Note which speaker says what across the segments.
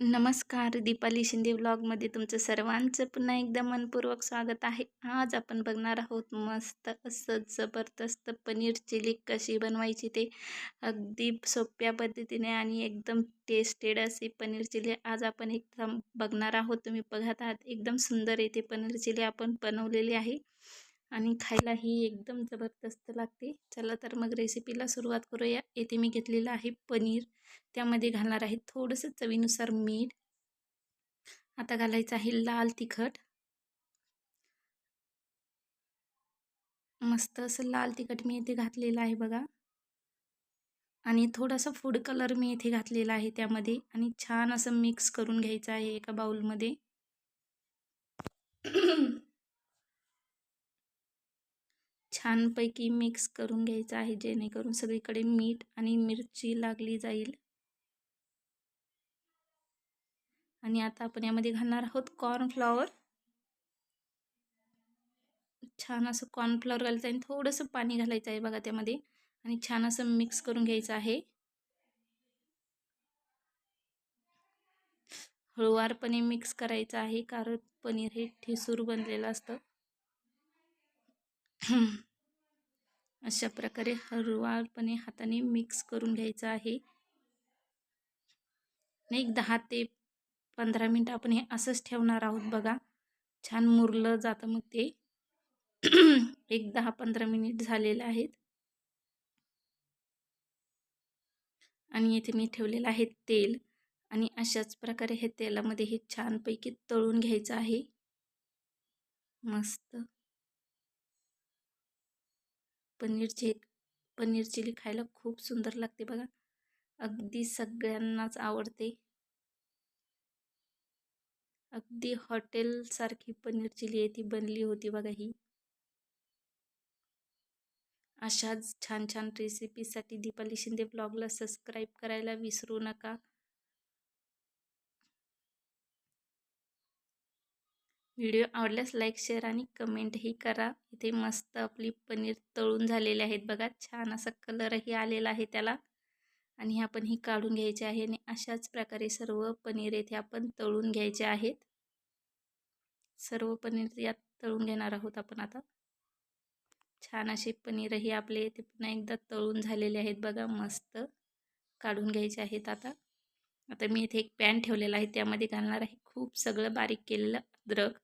Speaker 1: नमस्कार दीपाली शिंदे व्लॉगमध्ये तुमचं सर्वांचं पुन्हा एकदा मनपूर्वक स्वागत आहे. आज आपण बघणार आहोत मस्त असं जबरदस्त पनीर चिली कशी बनवायची ते. अगदी सोप्या पद्धतीने आणि एकदम टेस्टेड असे पनीर चिली आज आपण एकदम बघणार आहोत. तुम्ही बघत आहात एकदम सुंदर येते पनीर चिली आपण बनवलेली आहे. आणि खायलाही एकदम जबरदस्त लागते. चला तर मग रेसिपीला सुरुवात करूया. येथे मी घेतलेलं आहे पनीर. त्यामध्ये घालणार आहे थोडंसं चवीनुसार मीठ. आता घालायचं आहे लाल तिखट. मस्त असं लाल तिखट मी येथे घातलेलं आहे बघा. आणि थोडासा फूड कलर मी इथे घातलेला आहे त्यामध्ये. आणि छान असं मिक्स करून घ्यायचं आहे एका बाउलमध्ये छानपैकी मिक्स करून घ्यायचं आहे जेणेकरून सगळीकडे मीठ आणि मिरची लागली जाईल. आणि आता आपण यामध्ये घालणार आहोत कॉर्नफ्लॉवर छान असं कॉर्नफ्लॉवर घालायचं आहे आणि थोडंसं पाणी घालायचं आहे बघा त्यामध्ये. आणि छान असं मिक्स करून घ्यायचं आहे. हळुवारपणे मिक्स करायचं आहे. कारण पनीर हे ठिसूर बनलेलं असतं. अशा प्रकारे हळुवारपणे हाताने मिक्स करून घ्यायचं आहे. एक दहा ते पंधरा मिनटं आपण हे असंच ठेवणार आहोत बघा. छान मुरलं जातं मग ते. एक दहा पंधरा मिनिट झालेलं आहेत. आणि इथे मी ठेवलेलं आहे तेल. आणि अशाच प्रकारे हे तेलामध्ये हे छानपैकी तळून घ्यायचं आहे. मस्त. पनीरचे पनीर चिली खायला खूप सुंदर लागते बघा. अगदी सगळ्यांनाच आवडते. अगदी हॉटेलसारखी पनीर चिली ती बनली होती बघा ही. अशाच छान छान रेसिपीसाठी दीपाली शिंदे ब्लॉगला सबस्क्राईब करायला विसरू नका. व्हिडिओ आवडल्यास लाईक शेअर आणि कमेंटही करा. इथे मस्त आपली पनीर तळून झालेले आहेत बघा. छान असा कलरही आलेला आहे त्याला. आणि हे आपण ही काढून घ्यायचे आहे आणि अशाच प्रकारे सर्व पनीर येथे आपण तळून घ्यायचे आहेत. सर्व पनीर यात तळून घेणार आहोत आपण आता. छान असे पनीरही आपले येथे पुन्हा एकदा तळून झालेले आहेत बघा. मस्त काढून घ्यायचे आहेत आता. आता मी इथे एक पॅन ठेवलेला आहे. त्यामध्ये घालणार आहे खूप सगळं बारीक केलेलं अद्रक.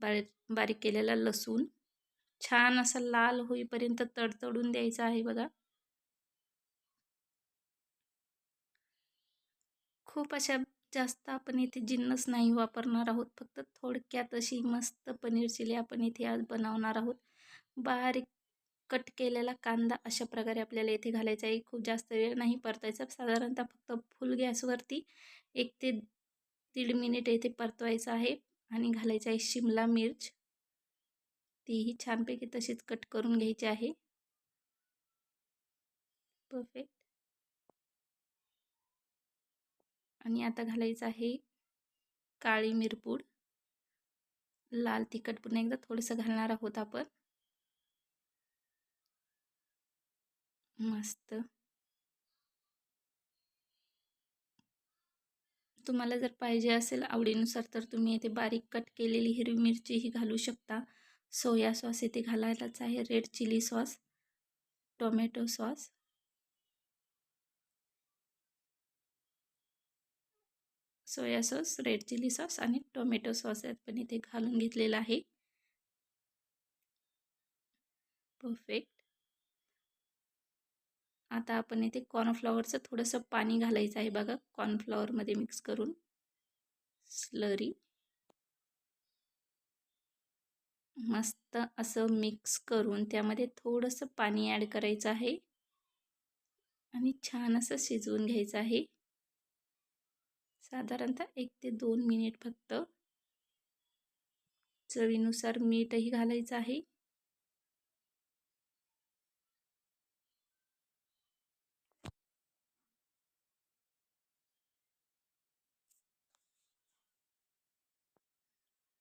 Speaker 1: बारीक बारीक केलेला लसूण. छान असा लाल होईपर्यंत तडतडून द्यायचं आहे बघा. खूप अशा जास्त आपण इथे जिन्नस नाही वापरणार आहोत. फक्त थोडक्यात अशी मस्त पनीर चिली आपण इथे आज बनवणार आहोत. बारीक कट केलेला कांदा अशा प्रकारे आपल्याला इथे घालायचा आहे. खूप जास्त वेळ नाही परतायचा. साधारणतः फक्त फुल गॅसवरती एक ते दीड मिनिट इथे परतवायचं आहे. आणि घालायचं आहे शिमला मिर्च. तीही छानपैकी तशीच कट करून घ्यायची आहे. परफेक्ट आणि आता घालायचं आहे काळी मिरपूड. लाल तिखट पुन्हा एकदा थोडंसं घालणार आहोत आपण. मस्त. तुम्हाला जर पाहिजे असेल आवडीनुसार तर तुम्ही येथे बारीक कट केलेली हिरवी मिरचीही घालू शकता. सोया सॉस येथे घालायलाच आहे. Red chilli sauce tomato sauce. Soya sauce red chilli sauce आणि टोमॅटो सॉस यात पण इथे घालून घेतलेला आहे. परफेक्ट. आता आपण इथे कॉर्नफ्लॉवरचं थोडंसं पाणी घालायचं आहे बघा. कॉर्नफ्लॉवरमध्ये मिक्स करून. स्लरी मस्त असं मिक्स करून त्यामध्ये थोडंसं पाणी ॲड करायचं आहे. आणि छान असं शिजवून घ्यायचं आहे. साधारणतः एक ते दोन मिनिट फक्त. चवीनुसार मीठही घालायचं आहे.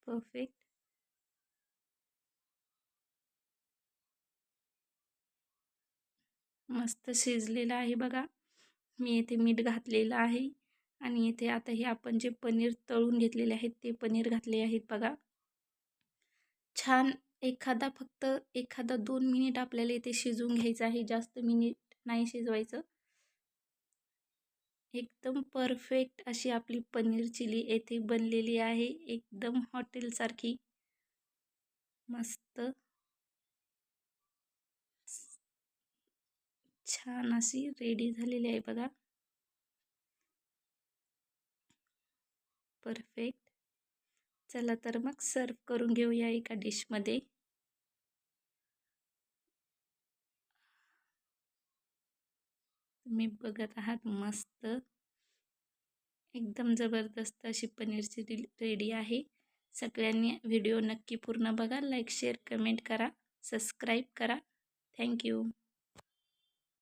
Speaker 1: परफेक्ट मस्त शिजलेलं आहे बघा. मी येथे मीठ घातलेलं आहे आणि इथे आता हे आपण जे पनीर तळून घेतलेले आहेत ते पनीर घातले आहेत बघा. छान एखादा फक्त एखादा दोन मिनिट आपल्याला इथे शिजवून घ्यायचं आहे. जास्त मिनिट नाही शिजवायचं. एकदम परफेक्ट अशी आपली पनीर चिली येथे बनलेली आहे. एकदम हॉटेलसारखी. मस्त. छान अशी रेडी झालेली आहे बघा. परफेक्ट. चला तर मग सर्व करून घेऊया एका डिशमध्ये. तुम्ही बघत आहात मस्त. एकदम जबरदस्त अशी पनीरची रेडी आहे. सगळ्यांनी व्हिडिओ नक्की पूर्ण बघा लाईक शेअर कमेंट करा सबस्क्राईब करा. Thank you